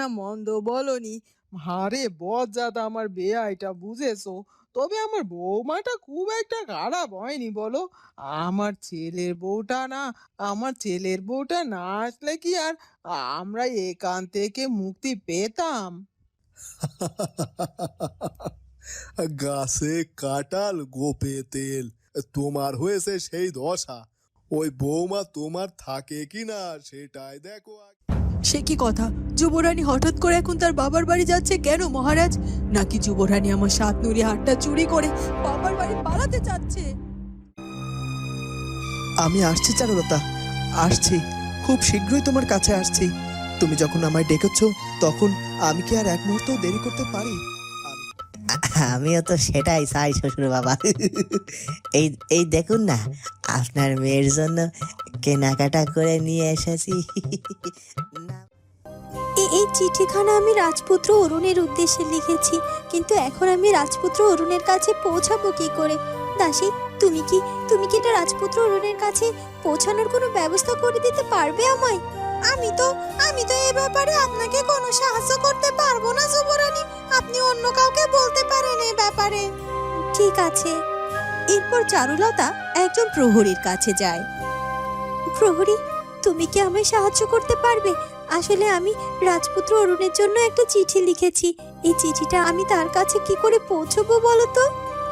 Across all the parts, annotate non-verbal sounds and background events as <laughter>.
না মন্দ বলনি। হারে বজ্জাত আমার বেয়াইটা বুঝেছ? তবে আমার বৌমাটা খুব একটা খারাপ হয়নি, বলো? আমার ছেলের বউটা না, আমার ছেলের বউটা না আসলে কি আর আমরা এখান থেকে মুক্তি পেতাম? <laughs> গাছে কাটাল গোপে তেল, তোমার হয়েছে সেই দশা। ওই বৌমা তোমার থাকে কি না সেটাই দেখো। সে কি কথা? যুবরানী হঠাৎ করে এখন তার বাবার বাড়ি যাচ্ছে কেন মহারাজ? নাকি যুবরানী আমার সাত নুরি হাটটা চুরি করে বাবার বাড়ি পালাতে চাচ্ছে? আমি আসছি চারুলতা। আসছি। খুব শীঘ্রই তোমার কাছে আসছি। তুমি যখন আমায় ডেকেছ তখন আমি কি আর এক মুহূর্ত দেরি করতে পারি? আমিও তো সেটাই চাই শ্বশুর বাবা। এই এই দেখুন না আপনার মেয়ের জন্য কেনাকাটা করে নিয়ে এসেছি। এই চিঠিখানা আমি রাজপুত্র অরুণের উদ্দেশ্যে লিখেছি, কিন্তু এখন আমি রাজপুত্র অরুণের কাছে পৌঁছাবো কি করে? দাসী, তুমি কি তুমি কি এটা রাজপুত্র অরুণের কাছে পৌঁছানোর কোনো ব্যবস্থা করে দিতে পারবে আমায়? আমি তো আমি তো এ ব্যাপারে আপনাকে কোনো সাহায্য করতে পারব না, যুবরানী। আপনি অন্য কাউকে বলতে পারেন এ ব্যাপারে। ঠিক আছে। এরপর চারুলতা একজন প্রহরীর কাছে যায়। প্রহরী, তুমি কি আমায় সাহায্য করতে পারবে? আসলে আমি রাজপুত্র অরুণের জন্য একটা চিঠি লিখেছি। এই চিঠিটা আমি তার কাছে কি করে পৌঁছবো বলো তো?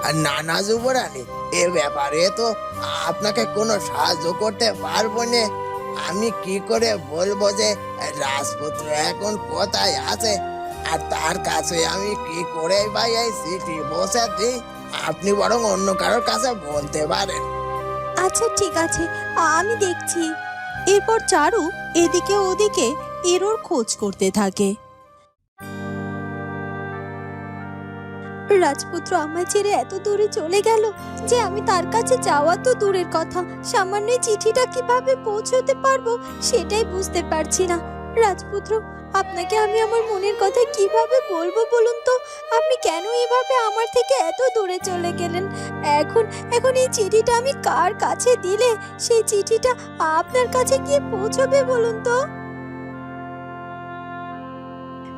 আর না না যুবরানী এ ব্যাপারে তো আপনাকে কোনো সাহায্য করতে পারব না। আমি কি করে বলব যে রাজপুত্র এখন কোথায় আছে? আর তার কাছে আমি কি করে ভাই এই চিঠি বসে দিই আপনি বরং অন্য কারোর কাছে বলতে পারেন। আচ্ছা ঠিক আছে। আমি দেখছি। এরপর চারু এদিকে ওদিকে এরোর খোঁজ করতে থাকে। রাজপুত্র আমায় ছেড়ে এত দূরে চলে গেল যে আমি তার কাছে যাওয়া তো দূরের কথা। সামান্য চিঠিটা কীভাবে পৌঁছতে পারব সেটাই বুঝতে পারছি না। রাজপুত্র, আপনাকে আমি আমার মনের কথা কীভাবে বলব বলুন তো? আপনি কেন এভাবে আমার থেকে এত দূরে চলে গেলেন? এখন এখন এই চিঠিটা আমি কার কাছে দিলে? সেই চিঠিটা আপনার কাছে গিয়ে পৌঁছবে বলুন তো?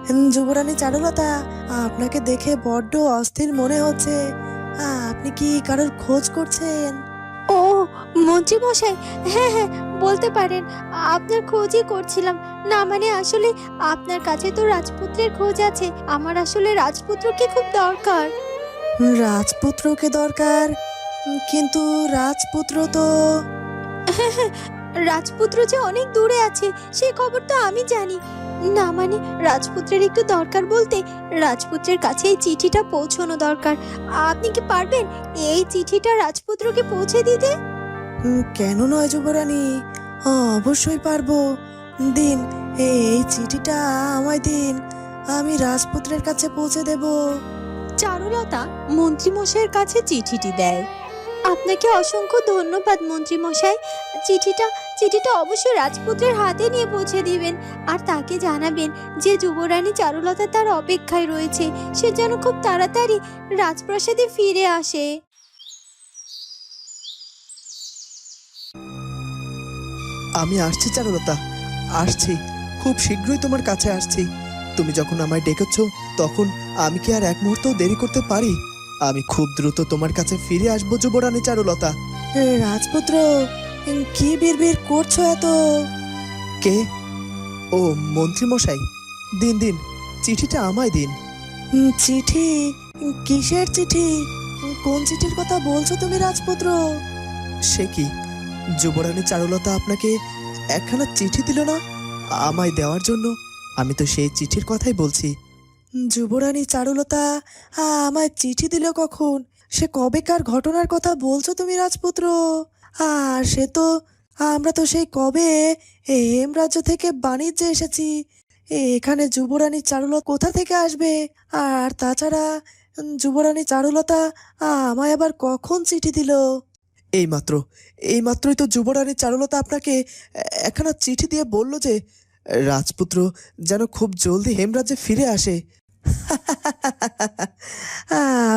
যুবরানী চারুলতা আপনাকে দেখে বড্ড অস্থির মনে হচ্ছে। আপনি কি কারোর খোঁজ করছেন? ও মন্ত্রী মশাই হ্যাঁ হ্যাঁ বলতে পারেন আপনার খোঁজই করছিলাম। না মানে আসলে আপনার কাছে তো রাজপুত্রের খোঁজ আছে আমার আসলে রাজপুত্রকে খুব দরকার? রাজপুত্রকে দরকার? কিন্তু রাজপুত্র তো রাজপুত্র যে অনেক দূরে আছে সে খবর তো আমি জানি। না মানে রাজপুত্রের একটু দরকার বলতে রাজপুত্রের কাছে এই চিঠিটা পৌঁছানো দরকার। আপনি কি পারবেন এই চিঠিটা রাজপুত্রকে পৌঁছে দিতে? কেন নয় যুবরানী? ও, অবশ্যই পারব। দিন এই চিঠিটা আমায় দিন আমি রাজপুত্রের কাছে পৌঁছে দেব। চারুলতা মন্ত্রীমশাইয়ের কাছে চিঠিটি দেয়। আপনাকে অসংখ্য ধন্যবাদ মন্ত্রী মশাই চিঠিটা চিঠিটা অবশ্যই রাজপুত্রের হাতে নিয়ে পৌঁছে দিবেন। আর তাকে জানাবেন যে যুবরানী চারুলতা তার অপেক্ষায় রয়েছে। সে যেন খুব তাড়াতাড়ি রাজপ্রাসাদে ফিরে আসে। আমি আসছি চারুলতা। আসছি। খুব শীঘ্রই তোমার কাছে আসছি। তুমি যখন আমায় ডেকেছো তখন আমি কি আর এক মুহূর্ত দেরি করতে পারি? আমি খুব দ্রুত তোমার কাছে ফিরে আসব যুবরানী চারুলতা। রাজপুত্র কি বিড়বিড় করছ এত? কে? ও মন্ত্রী মশাই দিন দিন চিঠিটা আমায় দিন। চিঠি? কিসের চিঠি? কোন চিঠির কথা বলছো তুমি রাজপুত্র? সে কি? যুবরানী চারুলতা আপনাকে একখানা চিঠি দিল না? আমায় দেওয়ার জন্য? আমি তো সেই চিঠির কথাই বলছি। যুবরানী চারুলতা আমায় চিঠি দিল কখন? সে কবেকার ঘটনার কথা বলছো তুমি রাজপুত্র? আর সে তো, আমরা তো সেই কবে হেমরাজ্য থেকে বাণিজ্যে এসেছি। এখানে যুবরানী চারুলতা কোথা থেকে আসবে? আর তাছাড়া, যুবরানী চারুলতা আমায় আবার কখন চিঠি দিল? এইমাত্র, এইমাত্রই তো যুবরানী চারুলতা আপনাকে একখানা চিঠি দিয়ে বলল যে, রাজপুত্র যেন খুব জলদি হেমরাজ্যে ফিরে আসে। <laughs>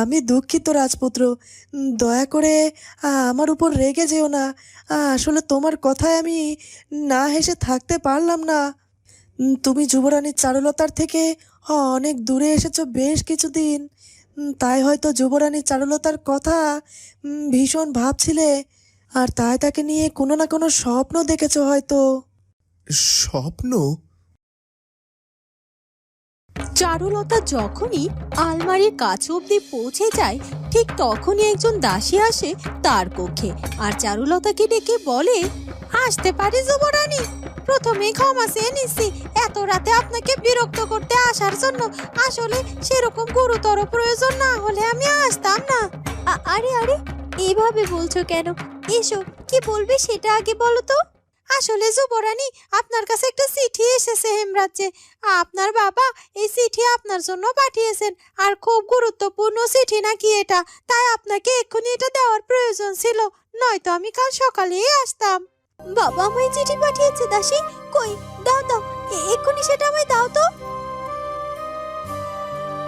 আমি দুঃখিত, রাজপুত্র। দয়া করে আমার উপর রেগে যেও না। আসলে তোমার কথায় আমি না হেসে থাকতে পারলাম না। তুমি যুবরানীর চারুলতার থেকে অনেক দূরে এসেছ বেশ কিছুদিন। তাই হয়তো যুবরানীর চারুলতার কথা ভীষণ ভাবছিলে। আর তাই তাকে নিয়ে কোনো না কোনো স্বপ্ন দেখেছ হয়তো। স্বপ্ন? চারুলতা যখনই আলমারির কাছে অব্দি পৌঁছে যায়, ঠিক তখনই একজন দাসী আসে তার কক্ষে আর চারুলতাকে ডেকে বলে, আসতে পারি যুবরানী, প্রথমে ক্ষমা চেয়ে নিচ্ছি। এত রাতে আপনাকে বিরক্ত করতে আসার জন্য আসলে সেরকম গুরুতর প্রয়োজন না হলে আমি আসতাম না। আরে আরে, এভাবে বলছো কেন? এসো, কি বলবে সেটা আগে বলো তো। আসলে যুবরানী, আপনার কাছে একটা চিঠি এসেছে হেমরাজ্যে আপনার বাবা এই চিঠি আপনার জন্য পাঠিয়েছেন আর খুব গুরুত্বপূর্ণ চিঠি নাকি এটা। তাই আপনাকে এক্ষুনি এটা দেওয়ার প্রয়োজন ছিল, নয়তো আমি কাল সকালেই আসতাম। বাবা আমায় চিঠি পাঠিয়েছে দাসী, কই? দাও দাও এক্ষুনি সেটা আমায় দাও তো।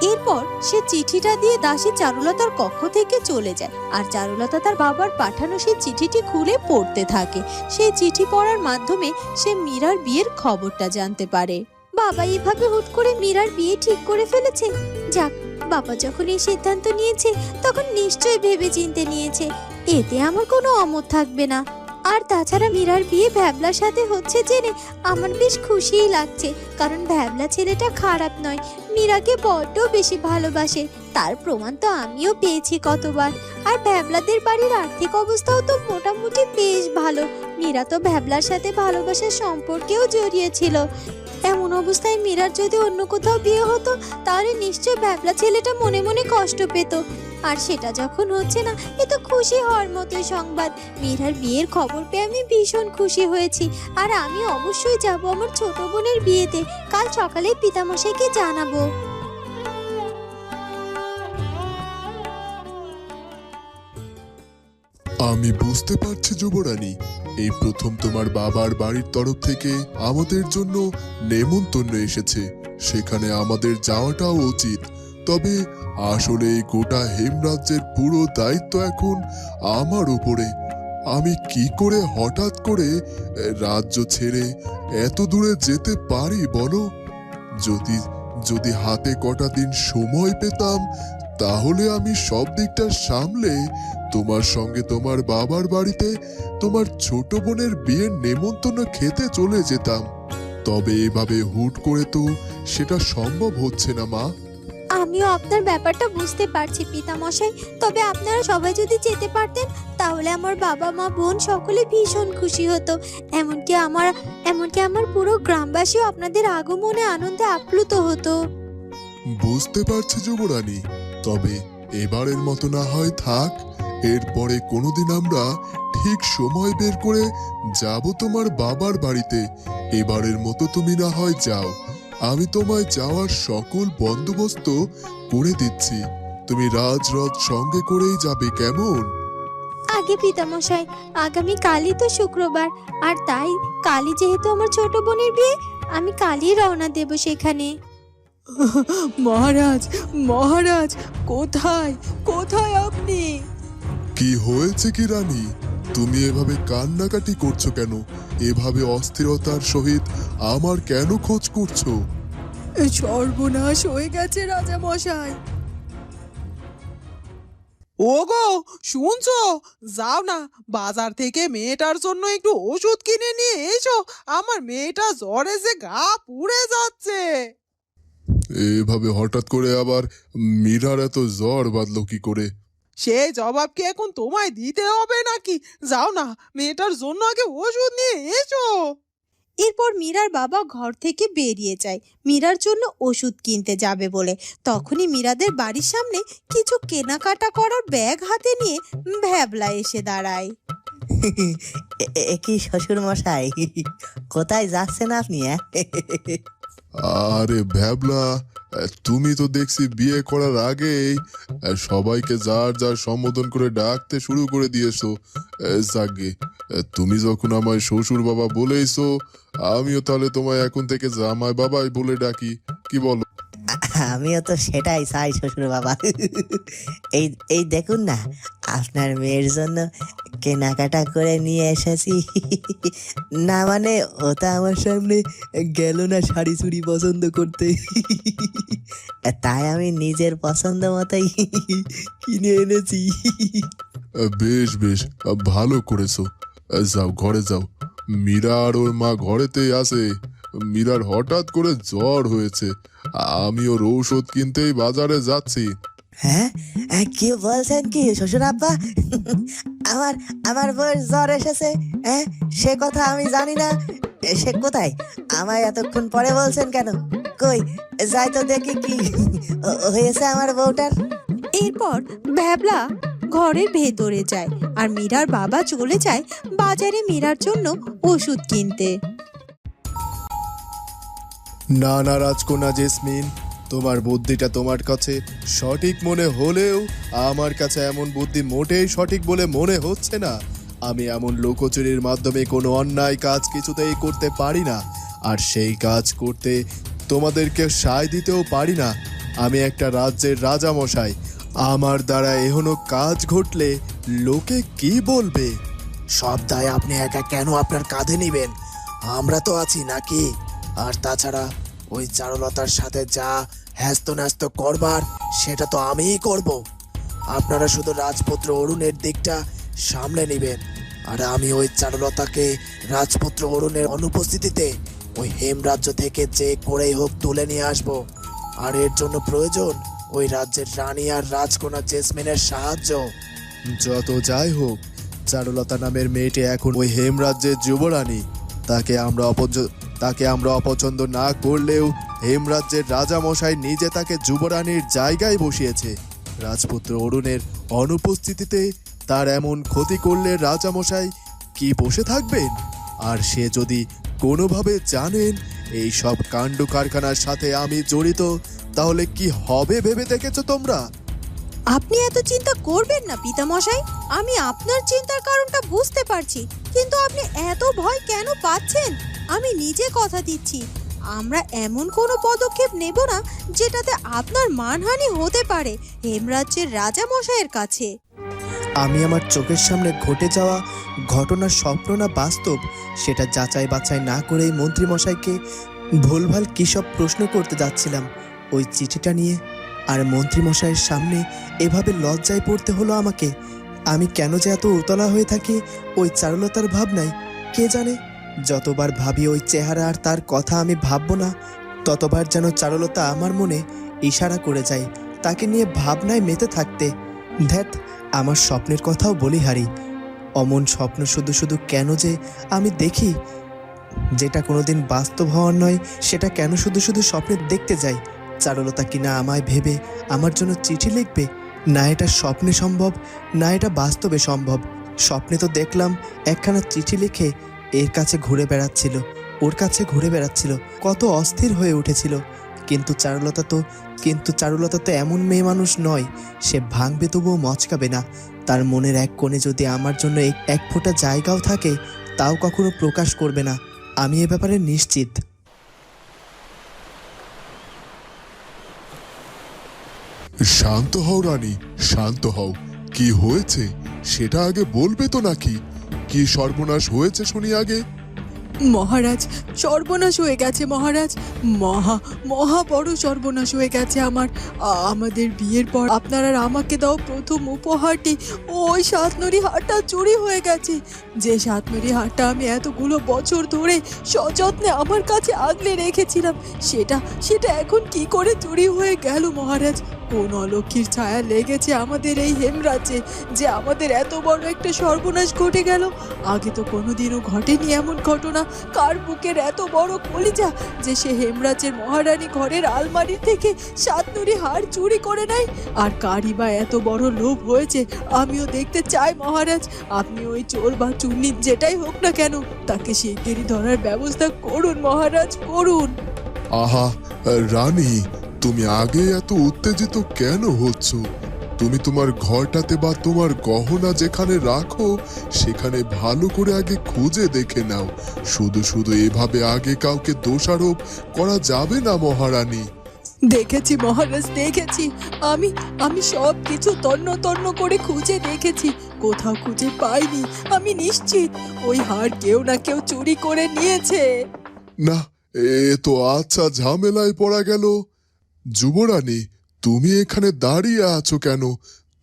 এরপর সে চিঠিটা দিয়ে দাসী চারুলতার কক্ষ থেকে চলে যায়। আর চারুলতা তার বাবার পাঠানো সেই চিঠিটি খুলে পড়তে থাকে। সেই চিঠি পড়ার মাধ্যমে সে মীরার বিয়ের খবরটা জানতে পারে। বাবা এভাবে হুট করে মীরার বিয়ে ঠিক করে ফেলেছে? যাক, বাবা যখন এই সিদ্ধান্ত নিয়েছে, তখন নিশ্চয়ই ভেবে চিনতে নিয়েছে। এতে আমার কোনো অমত থাকবে না। আর তাছাড়া মীরার বিয়ে ভ্যাবলার সাথে হচ্ছে জেনে আমার বেশ খুশিই লাগছে। কারণ ভ্যাবলা ছেলেটা খারাপ নয়। মীরাকে বড্ড বেশি ভালোবাসে। তার প্রমাণ তো আমিও পেয়েছি কতবার। আর ভ্যাবলাদের বাড়ির আর্থিক অবস্থাও তো মোটামুটি বেশ ভালো। মীরা তো ভ্যাবলার সাথে ভালোবাসার সম্পর্কেও জড়িয়েছিল এমন অবস্থায় মীরার যদি অন্য কোথাও বিয়ে হতো, তাহলে নিশ্চয় ব্যাবলা ছেলেটা মনে মনে কষ্ট পেত। আর সেটা যখন হচ্ছে না, এ তো খুশি হওয়ার মতোই সংবাদ। মীরার বিয়ের খবর পেয়ে আমি ভীষণ খুশি হয়েছি। আর আমি অবশ্যই যাব আমার ছোট বোনের বিয়েতে। কাল সকালে পিতামশাইকে জানাব। আমি বুঝতে পারছি যুবরানী, এই প্রথম তোমার বাবার বাড়ির তরফ থেকে আমাদের জন্য নেমন্তন্ন এসেছে। সেখানে আমাদের যাওয়াটাও উচিত। তবে আসলে এই গোটা হেমরাজ্যের পুরো দায়িত্ব এখন আমার উপরে। আমি কি করে হঠাৎ করে রাজ্য ছেড়ে এত দূরে যেতে পারি বলো? যদি যদি হাতে কটা দিন সময় পেতাম, তাহলে আমি সব দিকটা সামলে তোমার সঙ্গে তোমার বাবার বাড়িতে তোমার ছোট বোনের বিয়ের নেমন্তন্ন খেতে চলে যেতাম। তবে এভাবে হুট করে তো সেটা সম্ভব হচ্ছে না মা। আমিও আপনার ব্যাপারটা বুঝতে পারছি পিতামশাই। তবে আপনারা সবাই যদি যেতে পারতেন তাহলে আমার বাবা মা বোন সকলে ভীষণ খুশি হতো। এমনকি আমার এমনকি আমার পুরো গ্রামবাসীও আপনাদের আগমনে আনন্দে আপ্লুত হতো। বুঝতে পারছি যুবরানী। তবে এবারের মতো না হয় থাক। এরপরে কোনোদিন আমরা ঠিক সময় বের করে যাব তোমার বাবার বাড়িতে। এবারের মতো তুমি না হয় যাও। আমি তোমায় যাওয়ার সকল বন্দোবস্ত করে দিচ্ছি। তুমি রাজরথ সঙ্গে করেই যাবে কেমন? আগে পিতামশাই আগামী কালই তো শুক্রবার। আর তাই কালই যেহেতু আমার ছোট বোনের বিয়ে আমি কালই রওনা দেব সেখানে। মহারাজ মহারাজ কোথায়? কোথায় আপনি? কি হয়েছে কি রানী? তুমি এভাবে কান্নাকাটি করছ কেন? এভাবে অস্থিরতার সহিত আমার কেন খোঁজ করছ? সর্বনাশ হয়ে গেছে রাজা মশাই ওগো শুনছো? যাও না বাজার থেকে মেয়েটার জন্য একটু ওষুধ কিনে নিয়ে এসো। আমার মেয়েটা জ্বরে যে গা পুড়ে যাচ্ছে। এভাবে হঠাৎ করে আবার মীরার এত জ্বর বাঁধলো কি করে? সে জবাব কি এখন তোমায় দিতে হবে নাকি? যাও না মেয়েটার জন্য আগে ওষুধ নিয়ে এসো। এরপর মীরার বাবা ঘর থেকে বেরিয়ে যায়। মীরার জন্য ওষুধ কিনতে যাবে বলে। তখনই মীরাদের বাড়ির সামনে কিছু কেনাকাটা করার ব্যাগ হাতে নিয়ে ভ্যাবলা এসে দাঁড়ায়। এ- এ- এ শ্বশুর মশাই কোথায় যাচ্ছেন আপনি আরে ভ্যাবলা তুমি তো দেখছি বিয়ে করার আগেই সবাইকে যার যার সম্বোধন করে ডাকতে শুরু করে দিয়েছ। যাগে তুমি যখন আমায় শ্বশুর বাবা বলেইছো, আমিও তাহলে তোমায় এখন থেকে জামাই বাবাই বলে ডাকি। কি বলো? আমিও তো সেটাই চাই শ্বশুর বাবা। এই এই দেখুন না, আপনার মেয়ের জন্য কেনাকাটা করে নিয়ে এসেছি। না মানে ওটা আমার সামনে গেল না শাড়ি চুড়ি পছন্দ করতে। তাই আমি নিজের পছন্দ মতোই কিনে এনেছি। বেশ বেশ ভালো করেছ। যাও, ঘরে যাও। মীরা আর ওর মা ঘরেতেই আছে। মীরার হঠাৎ করে জ্বর হয়েছে। আমি ওর ঔষধ কিনতেই বাজারে যাচ্ছি। হ্যাঁ? কি বলছেন কি শ্বশুর আব্বা? আমার আমার বউয়ের জ্বর এসেছে। হ্যাঁ? সে কথা আমি জানি না। সে কোথায়? আমায় এতক্ষণ পরে বলছেন কেন? কই? যাই তো দেখি কি হয়েছে আমার বউটার। এরপর ভ্যাবলা ঘরের ভেতরে যায় আর মীরার বাবা চলে যায় বাজারে মীরার জন্য ওষুধ কিনতে। না না রাজকন্যা জেসমিন, তোমার বুদ্ধিটা তোমার কাছে সঠিক মনে হলেও আমার কাছে এমন বুদ্ধি মোটেই সঠিক বলে মনে হচ্ছে না। আমি এমন লোকচুরির মাধ্যমে কোনো অন্যায় কাজ কিছুতেই করতে পারি না, আর সেই কাজ করতে তোমাদেরকে সায় দিতেও পারি না। আমি একটা রাজ্যের রাজামশাই, আমার দ্বারা এহনো কাজ ঘটলে লোকে কি বলবে? সব দায় আপনি একা কেন আপনার কাঁধে নেবেন? আমরা তো আছি নাকি? আর তাছাড়া ওই চারুলতার সাথে যা হ্যাস্ত ন্যাস্ত করবার, সেটা তো আমিই করব। আপনারা শুধু রাজপুত্র অরুণের দিকটা সামলে নেবেন। আর আমি ওই চারুলতাকে রাজপুত্র অরুণের অনুপস্থিতিতে ওই হেমরাজ্য থেকে যে করেই হোক তুলে নিয়ে আসব। আর এর জন্য প্রয়োজন ওই রাজ্যের রানী আর রাজকন্যা জেসমিনের সাহায্য। যত যাই হোক, চারুলতা নামের মেয়েটি এখন ওই হেমরাজ্যের যুবরানী। তাকে আমরা অপছন্দ তাকে আমরা অপছন্দ না করলেও হেমরাজ্যের রাজামশাই নিজে তাকে যুবরানীর জায়গায় বসিয়েছে। রাজপুত্র অরুণের অনুপস্থিতিতে তার এমন ক্ষতি করলে রাজামশাই কি বসে থাকবেন? আর সে যদি কোনোভাবে জানেন এই সব কাণ্ড কারখানার সাথে আমি জড়িত, তাহলে কি হবে ভেবে দেখেছ তোমরা? আপনি এত চিন্তা করবেন না, পিতামশাই। আমি আপনার চিন্তার কারণটা বুঝতে পারছি, কিন্তু আপনি এত ভয় কেন পাচ্ছেন? আমি নিজে কথা দিচ্ছি। আমরা এমন কোনো পদক্ষেপ নেব না, যেটাতে আপনার মানহানি হতে পারে, হেমরাজ্যের রাজা মশাইয়ের কাছে। আমি আমার চোখের সামনে ঘটে যাওয়া ঘটনার স্বপ্ন না বাস্তব, সেটা যাচাই বাছাই না করেই মন্ত্রীমশাইকে ভুলভাল কী সব প্রশ্ন করতে যাচ্ছিলাম। ওই চিঠিটা নিয়ে আর মন্ত্রীমশাইয়ের সামনে এভাবে লজ্জায় পড়তে হলো আমাকে। আমি কেন যে এত উতলা হয়ে থাকি, ওই চারুলতার ভাবনায় কে জানে? যতবার ভাবি ওই চেহারা আর তার কথা আমি ভাববো না, ততবার যেন চারুলতা আমার মনে ইশারা করে যায়, তাকে নিয়ে ভাবনায় মেতে থাকতে। ধ্যাত আমার স্বপ্নের কথাও বলি হারি। অমন স্বপ্ন শুধু শুধু কেন যে আমি দেখি? যেটা কোনোদিন বাস্তব হওয়ার নয়, সেটা কেন শুধু শুধু স্বপ্নে দেখতে যাই? চারুলতা কিনা আমায় ভেবে আমার জন্য চিঠি লিখবে? না এটা স্বপ্নে সম্ভব, না এটা বাস্তবে সম্ভব। স্বপ্নে তো দেখলাম একখানা চিঠি লিখে এর কাছে ঘুরে বেড়াচ্ছিল, ওর কাছে ঘুরে বেড়াচ্ছিল, কত অস্থির হয়ে উঠেছিল। কিন্তু চারুলতা তো, কিন্তু চারুলতা তো এমন মেয়ে মানুষ নয়, সে ভাঙবে তবুও মচকাবে না। তার মনের এক কোণে যদি আমার জন্য এক- এক ফোঁটা জায়গাও থাকে, তাও কখনো প্রকাশ করবে না। আমি এ ব্যাপারে নিশ্চিত। শান্ত হও রানী, শান্ত হও। কি হয়েছে? সেটা আগে বলবে তো নাকি। কি সর্বনাশ হয়েছে শুনি আগে। মহারাজ, সর্বনাশ হয়ে গেছে মহারাজ। মহা মহা বড় সর্বনাশ হয়ে গেছে আমার। আমাদের বিয়ের পর আপনার আর আমাকে দাও প্রথম উপহারটি। ওই সাতনরি হারটা চুরি হয়ে গেছে। যে সাতনরি হারটা আমি এতগুলো বছর ধরে সযত্নে আমার কাছে আগলে রেখেছিলাম, সেটা সেটা এখন কি করে চুরি হয়ে গেল মহারাজ? কোন অলক্ষীর ছায়া লেগেছে আমাদের এই হেমরাজ্যে যে আমাদের এত বড় একটা সর্বনাশ ঘটে গেল? আগে তো কোনোদিনও ঘটেনি এমন ঘটনা। কার বুকের এত বড় কলিজা যে সে হেমরাজের মহারানী ঘরের আলমারি থেকে সাতনুরি হার চুরি করে নেয়? আর কারই বা এত বড় লোভ হয়েছে? আমিও দেখতে চাই মহারাজ। আপনি ওই চোর বা চুন্নি যেটাই হোক না কেন, তাকে শিগগিরই ধরার ব্যবস্থা করুন মহারাজ, করুন। আহা, রানী তুমি আগে এত উত্তেজিত কেন হচ্ছ? তুমি তোমার ঘরটাতে বা তোমার গহনা যেখানে রাখো সেখানে ভালো করে আগে খুঁজে দেখে নাও। শুধু শুধু এভাবে আগে কাউকে দোষারোপ করা যাবে না মহারানী। দেখেছি মহারাজ দেখেছি। আমি আমি সব কিছু তন্ন তন্ন করে খুঁজে দেখেছি। কোথাও খুঁজে পাইনি আমি নিশ্চিত। ওই হার কেউ না কেউ চুরি করে নিয়েছে। না এ তো আচ্ছা ঝামেলায় পড়া গেল। যুবরানী তুমি এখানে দাঁড়িয়ে আছো কেন?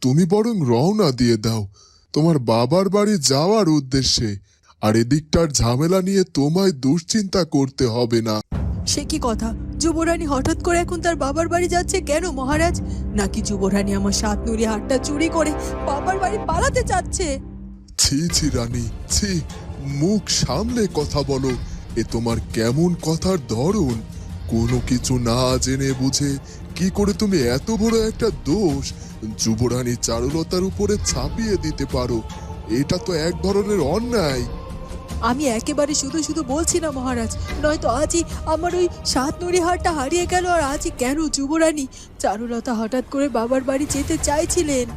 তুমি বরং রওনা দিয়ে দাও। তোমার বাবার বাড়ি যাওয়ার উদ্দেশ্যে। আর এদিকটার ঝামেলা নিয়ে তোমায় দুশ্চিন্তা করতে হবে না। সে কি কথা? যুবরানী হঠাৎ করে এখন তার বাবার বাড়ি যাচ্ছে কেন মহারাজ? নাকি যুবরানী আমার সাত নুরি হারটা চুরি করে বাবার বাড়ি পালাতে চাচ্ছে? ছি ছি রানী ছি মুখ সামলে কথা বলো। এ তোমার কেমন কথার ধরন? কোনো কিছু না জেনে বুঝে কি করে তুমি এত বড় একটা দোষ? যুবরানী চারুলতার উপরে ছাপিয়ে দিতে পারো। এটা তো এক ধরনের অন্যায়। আমি একেবারে শুধু শুধু বলছি না মহারাজ। নয়তো আজই আমার ওই সাত নুরি হারটা হারিয়ে গেল আর আজই কেন যুবরানী? চারুলতা হঠাৎ করে বাবার বাড়ি যেতে চাইছিলেন।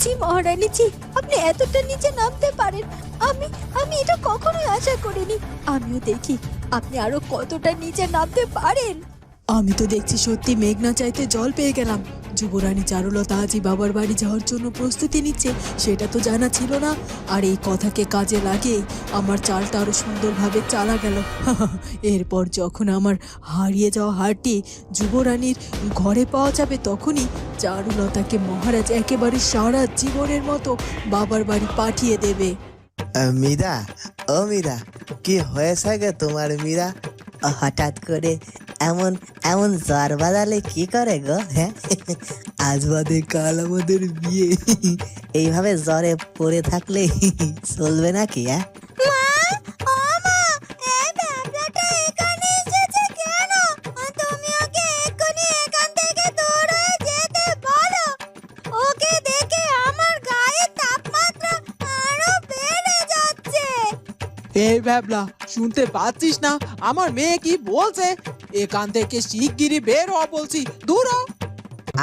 জি মহারানী জি আপনি এতটা নিচে নামতে পারেন। আমি আমি এটা কখনোই আশা করিনি। আমিও দেখি আপনি আরও কতটা নিচে নামতে পারেন? আমি তো দেখছি সত্যি মেঘনা চাইতে জল পেয়ে গেলাম। যুবরানী চারুলতা আজই বাবার বাড়ি যাওয়ার জন্য প্রস্তুতি নিচ্ছে, সেটা তো জানা ছিল না। আর এই কথাকে কাজে লাগিয়ে আমার চালটা আরও সুন্দরভাবে চালা গেল। <laughs> এরপর যখন আমার হারিয়ে যাওয়া হারটি যুবরানীর ঘরে পাওয়া যাবে, তখনই চারুলতাকে মহারাজ একেবারে সারা জীবনের মতো বাবার বাড়ি পাঠিয়ে দেবে। মীরা, ও মীরা, কি হয়েছে গে তোমার মীরা? হঠাৎ করে এমন এমন জ্বর বাজালে কি করে গো হ্যাঁ? আজ বাদে কাল আমাদের বিয়ে। এইভাবে জ্বরে পড়ে থাকলে চলবে নাকি হ্যাঁ? ভ্যাবলা শুনতে পাচ্ছিস না? আমার মেয়ে কি বলছে? এখান থেকে শিগগিরই বের হ বলছি দূর হ।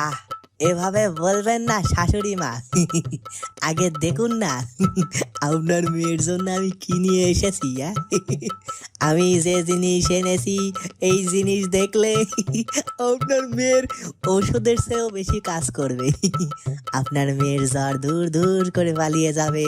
আহ এভাবে বলবেন না শাশুড়ি মা। আগে দেখুন না আপনার মেয়ের জন্য আমি কি নিয়ে এসেছি হ্যাঁ? আমি যে জিনিস এনেছি এই জিনিস দেখলে আপনার মেয়ের ওষুধের চেয়েও বেশি কাজ করবে। আপনার মেয়ের জ্বর দূর দূর করে পালিয়ে যাবে।